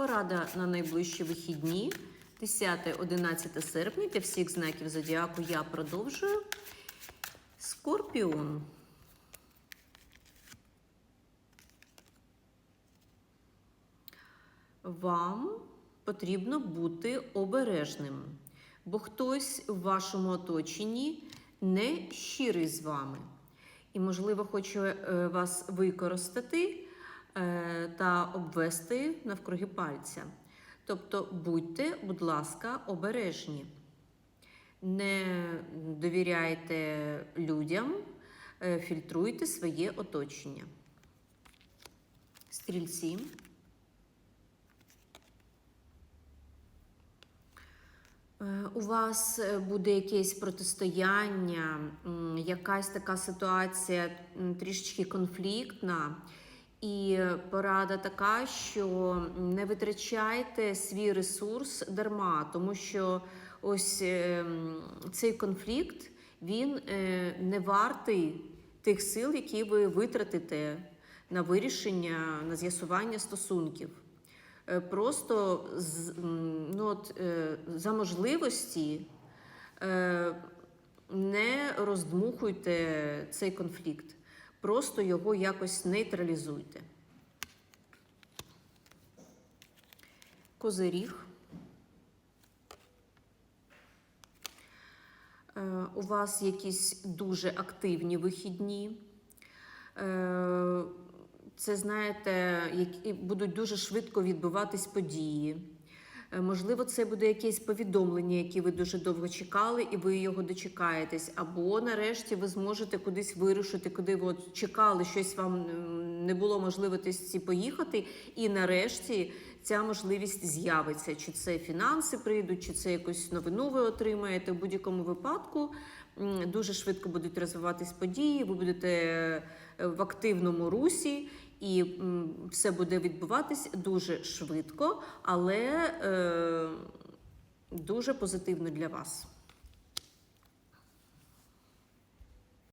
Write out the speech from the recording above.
Порада на найближчі вихідні, 10-11 серпня для всіх знаків зодіаку я продовжую. Скорпіон. Вам потрібно бути обережним, бо хтось в вашому оточенні не щирий з вами і, можливо, хоче е, вас використати та обвести навкруги пальця. Тобто будьте, будь ласка, обережні. Не довіряйте людям, е, фільтруйте своє оточення. Стрільці. Е, У вас е, буде якесь протистояння, якась така ситуація трішечки конфліктна. І порада така, що не витрачайте свій ресурс дарма, тому що ось е, цей конфлікт він е, не вартий тих сил, які ви витратите на вирішення, на з'ясування стосунків. Е, Просто ну, от, за можливості не роздмухуйте цей конфлікт. Просто його якось нейтралізуйте. Козиріг. Е, У вас якісь дуже активні вихідні. Е, Це, знаєте, будуть дуже швидко відбуватись події. Е, Можливо, це буде якесь повідомлення, яке ви дуже довго чекали, і ви його дочекаєтесь. Або нарешті ви зможете кудись вирушити, куди ви от чекали, щось вам не було можливості поїхати. І нарешті ця можливість з'явиться. Чи це фінанси прийдуть, чи це якусь новину ви отримаєте. В будь-якому випадку дуже швидко будуть розвиватись події, ви будете е, в активному русі. І все буде відбуватись дуже швидко, але е, дуже позитивно для вас.